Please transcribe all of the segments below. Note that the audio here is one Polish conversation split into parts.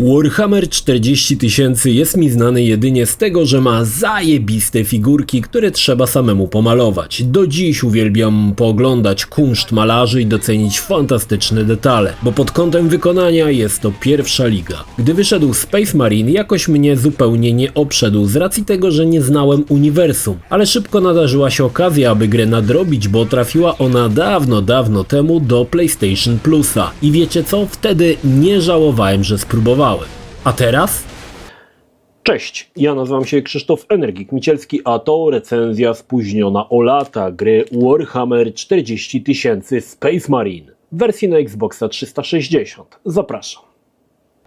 Warhammer 40 tysięcy jest mi znany jedynie z tego, że ma zajebiste figurki, które trzeba samemu pomalować. Do dziś uwielbiam pooglądać kunszt malarzy i docenić fantastyczne detale, bo pod kątem wykonania jest to pierwsza liga. Gdy wyszedł Space Marine, jakoś mnie zupełnie nie obszedł z racji tego, że nie znałem uniwersum, ale szybko nadarzyła się okazja, aby grę nadrobić, bo trafiła ona dawno, dawno temu do PlayStation Plusa. I wiecie co? Wtedy nie żałowałem, że spróbowałem. A teraz? Cześć, ja nazywam się Krzysztof Energik Micielski, a to recenzja spóźniona o lata gry Warhammer 40 000 Space Marine w wersji na Xboxa 360. Zapraszam.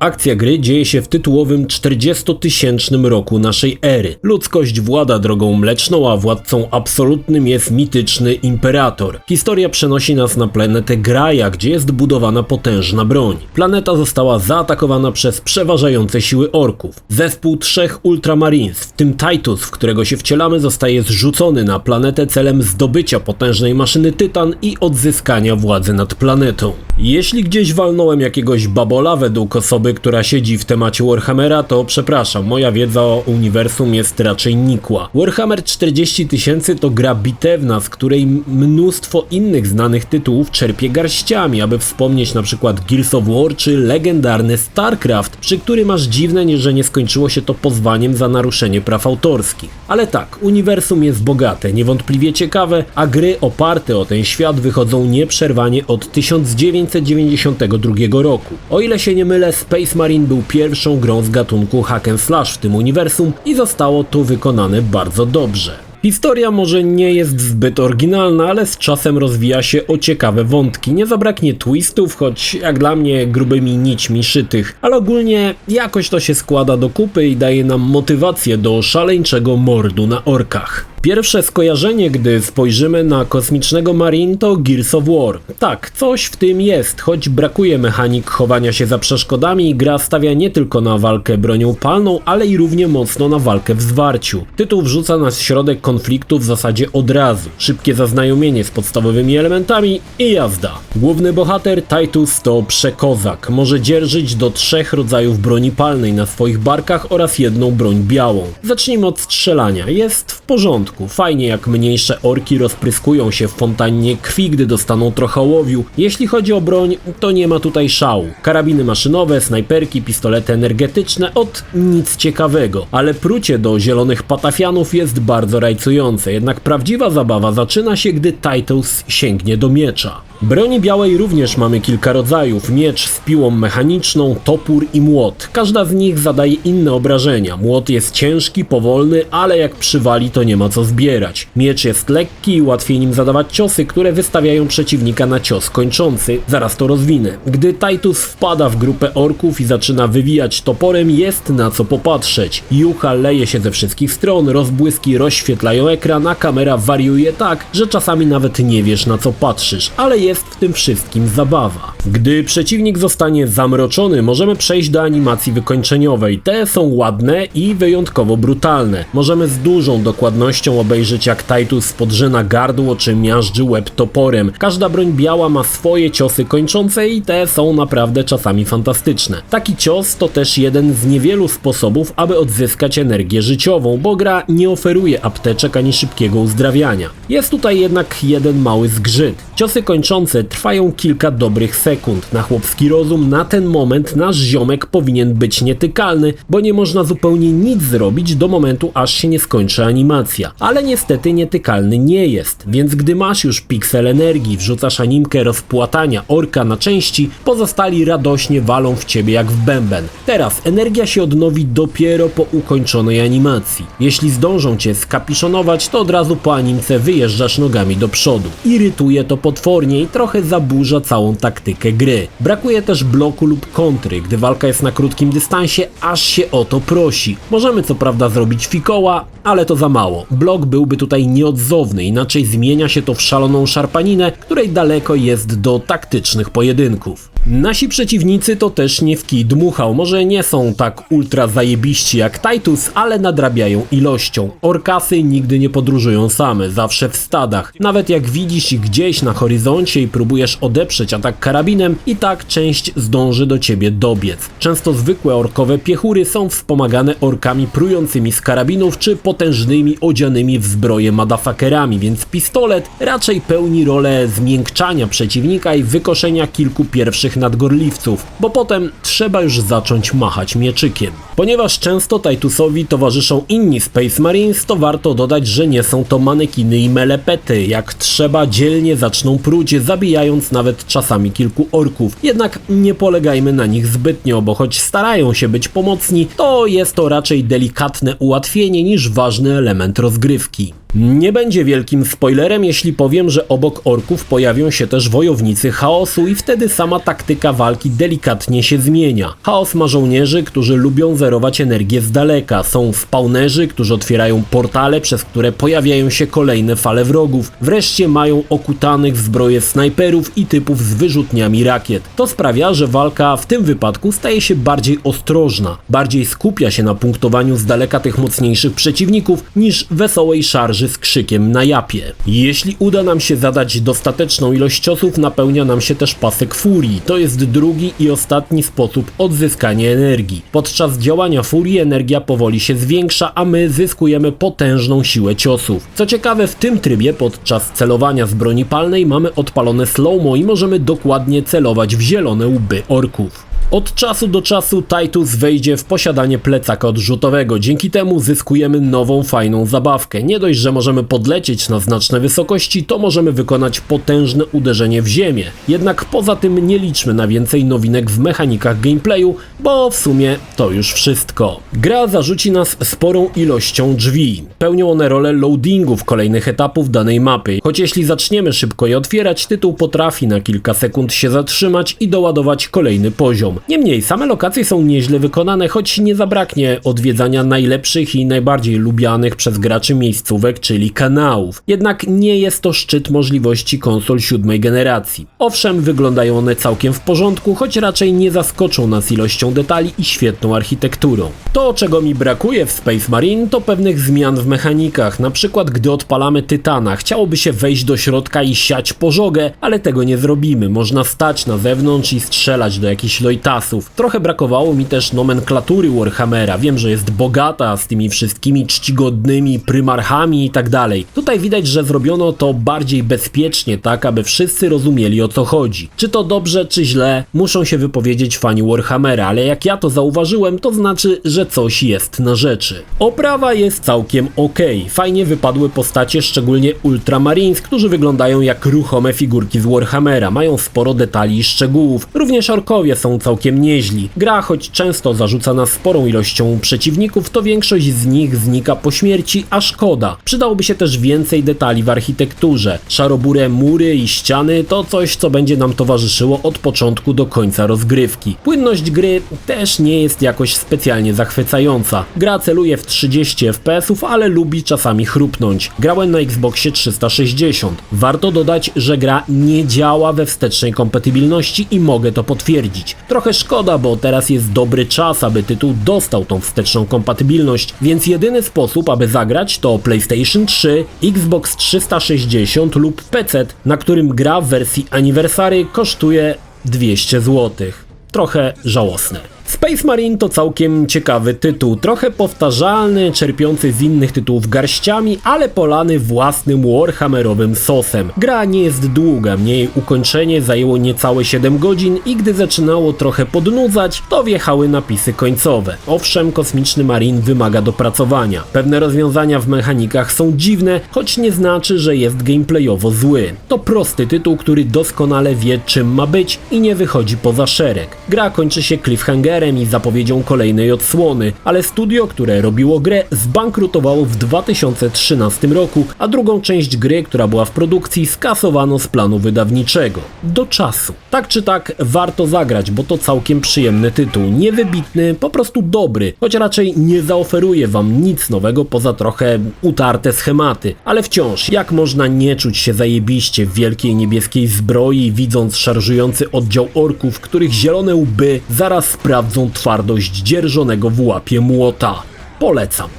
Akcja gry dzieje się w tytułowym 40-tysięcznym roku naszej ery. Ludzkość włada drogą mleczną, a władcą absolutnym jest mityczny imperator. Historia przenosi nas na planetę Graja, gdzie jest budowana potężna broń. Planeta została zaatakowana przez przeważające siły orków. Zespół trzech Ultramarines, w tym Titus, w którego się wcielamy, zostaje zrzucony na planetę celem zdobycia potężnej maszyny Tytan i odzyskania władzy nad planetą. Jeśli gdzieś walnąłem jakiegoś babola według osoby, która siedzi w temacie Warhammera, to przepraszam, moja wiedza o uniwersum jest raczej nikła. Warhammer 40 tysięcy to gra bitewna, z której mnóstwo innych znanych tytułów czerpie garściami, aby wspomnieć na przykład Gears of War czy legendarny StarCraft, przy którym aż dziwne, że nie skończyło się to pozwaniem za naruszenie praw autorskich. Ale tak, uniwersum jest bogate, niewątpliwie ciekawe, a gry oparte o ten świat wychodzą nieprzerwanie od 1992 roku. O ile się nie mylę, Space Marine był pierwszą grą z gatunku hack and slash w tym uniwersum i zostało to wykonane bardzo dobrze. Historia może nie jest zbyt oryginalna, ale z czasem rozwija się o ciekawe wątki. Nie zabraknie twistów, choć jak dla mnie grubymi nićmi szytych, ale ogólnie jakoś to się składa do kupy i daje nam motywację do szaleńczego mordu na orkach. Pierwsze skojarzenie, gdy spojrzymy na kosmicznego Marine to Gears of War. Tak, coś w tym jest, choć brakuje mechanik chowania się za przeszkodami gra stawia nie tylko na walkę bronią palną, ale i równie mocno na walkę w zwarciu. Tytuł wrzuca nas w środek konfliktu w zasadzie od razu. Szybkie zaznajomienie z podstawowymi elementami i jazda. Główny bohater Titus to przekozak. Może dzierżyć do trzech rodzajów broni palnej na swoich barkach oraz jedną broń białą. Zacznijmy od strzelania. Jest w porządku Fajnie jak mniejsze orki rozpryskują się w fontannie krwi, gdy dostaną trochę ołowiu. Jeśli chodzi o broń, to nie ma tutaj szału. Karabiny maszynowe, snajperki, pistolety energetyczne, od nic ciekawego. Ale prucie do zielonych patafianów jest bardzo rajcujące, jednak prawdziwa zabawa zaczyna się, gdy Titus sięgnie do miecza. Broni białej również mamy kilka rodzajów. Miecz z piłą mechaniczną, topór i młot. Każda z nich zadaje inne obrażenia. Młot jest ciężki, powolny, ale jak przywali to nie ma co zbierać. Miecz jest lekki i łatwiej nim zadawać ciosy, które wystawiają przeciwnika na cios kończący. Zaraz to rozwinę. Gdy Titus wpada w grupę orków i zaczyna wywijać toporem, jest na co popatrzeć. Jucha leje się ze wszystkich stron, rozbłyski rozświetlają ekran, a kamera wariuje tak, że czasami nawet nie wiesz na co patrzysz, ale jest jest w tym wszystkim zabawa. Gdy przeciwnik zostanie zamroczony, możemy przejść do animacji wykończeniowej. Te są ładne i wyjątkowo brutalne. Możemy z dużą dokładnością obejrzeć jak Titus podrzyna gardło czy miażdży łeb toporem. Każda broń biała ma swoje ciosy kończące i te są naprawdę czasami fantastyczne. Taki cios to też jeden z niewielu sposobów, aby odzyskać energię życiową, bo gra nie oferuje apteczek ani szybkiego uzdrawiania. Jest tutaj jednak jeden mały zgrzyt. Ciosy kończące trwają kilka dobrych sekund. Na chłopski rozum na ten moment nasz ziomek powinien być nietykalny, bo nie można zupełnie nic zrobić do momentu aż się nie skończy animacja. Ale niestety nietykalny nie jest, więc gdy masz już piksel energii, wrzucasz animkę rozpłatania orka na części, pozostali radośnie walą w ciebie jak w bęben. Teraz energia się odnowi dopiero po ukończonej animacji. Jeśli zdążą cię skapiszonować, to od razu po animce wyjeżdżasz nogami do przodu. Irytuje to potwornie i trochę zaburza całą taktykę gry. Brakuje też bloku lub kontry, gdy walka jest na krótkim dystansie, aż się o to prosi. Możemy co prawda zrobić fikoła, ale to za mało. Blok byłby tutaj nieodzowny, inaczej zmienia się to w szaloną szarpaninę, której daleko jest do taktycznych pojedynków. Nasi przeciwnicy to też nie w kij dmuchał, może nie są tak ultra zajebiści jak Titus, ale nadrabiają ilością. Orkasy nigdy nie podróżują same, zawsze w stadach. Nawet jak widzisz ich gdzieś na horyzoncie szybciej próbujesz odeprzeć atak karabinem, i tak część zdąży do ciebie dobiec. Często zwykłe orkowe piechury są wspomagane orkami prującymi z karabinów czy potężnymi odzianymi w zbroję madafakerami, więc pistolet raczej pełni rolę zmiękczania przeciwnika i wykoszenia kilku pierwszych nadgorliwców, bo potem trzeba już zacząć machać mieczykiem. Ponieważ często Titusowi towarzyszą inni Space Marines, to warto dodać, że nie są to manekiny i melepety. Jak trzeba, dzielnie zaczną pruć, zabijając nawet czasami kilku orków. Jednak nie polegajmy na nich zbytnio, bo choć starają się być pomocni, to jest to raczej delikatne ułatwienie niż ważny element rozgrywki. Nie będzie wielkim spoilerem, jeśli powiem, że obok orków pojawią się też wojownicy chaosu i wtedy sama taktyka walki delikatnie się zmienia. Chaos ma żołnierzy, którzy lubią zerować energię z daleka, są spawnerzy, którzy otwierają portale, przez które pojawiają się kolejne fale wrogów. Wreszcie mają okutanych w zbroje snajperów i typów z wyrzutniami rakiet. To sprawia, że walka w tym wypadku staje się bardziej ostrożna, bardziej skupia się na punktowaniu z daleka tych mocniejszych przeciwników niż wesołej szarży z krzykiem na japie. Jeśli uda nam się zadać dostateczną ilość ciosów, napełnia nam się też pasek furii. To jest drugi i ostatni sposób odzyskania energii. Podczas działania furii energia powoli się zwiększa, a my zyskujemy potężną siłę ciosów. Co ciekawe, w tym trybie podczas celowania z broni palnej mamy odpalone slow-mo i możemy dokładnie celować w zielone łby orków. Od czasu do czasu Titus wejdzie w posiadanie plecaka odrzutowego. Dzięki temu zyskujemy nową, fajną zabawkę. Nie dość, że możemy podlecieć na znaczne wysokości, to możemy wykonać potężne uderzenie w ziemię. Jednak poza tym nie liczmy na więcej nowinek w mechanikach gameplayu, bo w sumie to już wszystko. Gra zarzuci nas sporą ilością drzwi. Pełnią one rolę loadingów kolejnych etapów danej mapy. Choć jeśli zaczniemy szybko je otwierać, tytuł potrafi na kilka sekund się zatrzymać i doładować kolejny poziom. Niemniej, same lokacje są nieźle wykonane, choć nie zabraknie odwiedzania najlepszych i najbardziej lubianych przez graczy miejscówek, czyli kanałów. Jednak nie jest to szczyt możliwości konsol siódmej generacji. Owszem, wyglądają one całkiem w porządku, choć raczej nie zaskoczą nas ilością detali i świetną architekturą. To, czego mi brakuje w Space Marine, to pewnych zmian w mechanikach. Na przykład, gdy odpalamy Tytana, chciałoby się wejść do środka i siać pożogę, ale tego nie zrobimy. Można stać na zewnątrz i strzelać do jakichś lojtasów. Trochę brakowało mi też nomenklatury Warhammera. Wiem, że jest bogata z tymi wszystkimi czcigodnymi prymarchami i tak dalej. Tutaj widać, że zrobiono to bardziej bezpiecznie, tak aby wszyscy rozumieli o co chodzi. Czy to dobrze, czy źle, muszą się wypowiedzieć fani Warhammera, ale jak ja to zauważyłem, to znaczy, że coś jest na rzeczy. Oprawa jest całkiem ok. Fajnie wypadły postacie, szczególnie Ultramarines, którzy wyglądają jak ruchome figurki z Warhammera. Mają sporo detali i szczegółów. Również orkowie są całkiem całkiem nieźli. Gra, choć często zarzuca nas sporą ilością przeciwników, to większość z nich znika po śmierci, a szkoda. Przydałoby się też więcej detali w architekturze. Szarobure mury i ściany to coś, co będzie nam towarzyszyło od początku do końca rozgrywki. Płynność gry też nie jest jakoś specjalnie zachwycająca. Gra celuje w 30 fps, ale lubi czasami chrupnąć. Grałem na Xboxie 360. Warto dodać, że gra nie działa we wstecznej kompatybilności i mogę to potwierdzić. Trochę szkoda, bo teraz jest dobry czas, aby tytuł dostał tą wsteczną kompatybilność, więc jedyny sposób, aby zagrać to PlayStation 3, Xbox 360 lub PC, na którym gra w wersji Anniversary kosztuje 200 zł. Trochę żałosne. Space Marine to całkiem ciekawy tytuł, trochę powtarzalny, czerpiący z innych tytułów garściami, ale polany własnym Warhammerowym sosem. Gra nie jest długa, jej ukończenie zajęło niecałe 7 godzin i gdy zaczynało trochę podnudzać, to wjechały napisy końcowe. Owszem, kosmiczny Marine wymaga dopracowania. Pewne rozwiązania w mechanikach są dziwne, choć nie znaczy, że jest gameplayowo zły. To prosty tytuł, który doskonale wie czym ma być i nie wychodzi poza szereg. Gra kończy się cliffhangerem, i zapowiedzią kolejnej odsłony, ale studio, które robiło grę, zbankrutowało w 2013 roku, a drugą część gry, która była w produkcji, skasowano z planu wydawniczego. Do czasu. Tak czy tak, warto zagrać, bo to całkiem przyjemny tytuł. Niewybitny, po prostu dobry, choć raczej nie zaoferuje wam nic nowego poza trochę utarte schematy. Ale wciąż, jak można nie czuć się zajebiście w wielkiej niebieskiej zbroi, widząc szarżujący oddział orków, których zielone łby zaraz sprawdzą twardość dzierżonego w łapie młota. Polecam.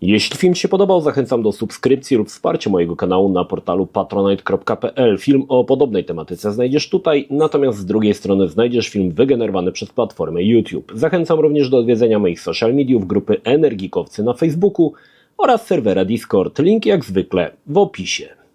Jeśli film się podobał, zachęcam do subskrypcji lub wsparcia mojego kanału na portalu patronite.pl. Film o podobnej tematyce znajdziesz tutaj, natomiast z drugiej strony znajdziesz film wygenerowany przez platformę YouTube. Zachęcam również do odwiedzenia moich social mediów, grupy Energikowcy na Facebooku oraz serwera Discord. Link jak zwykle w opisie.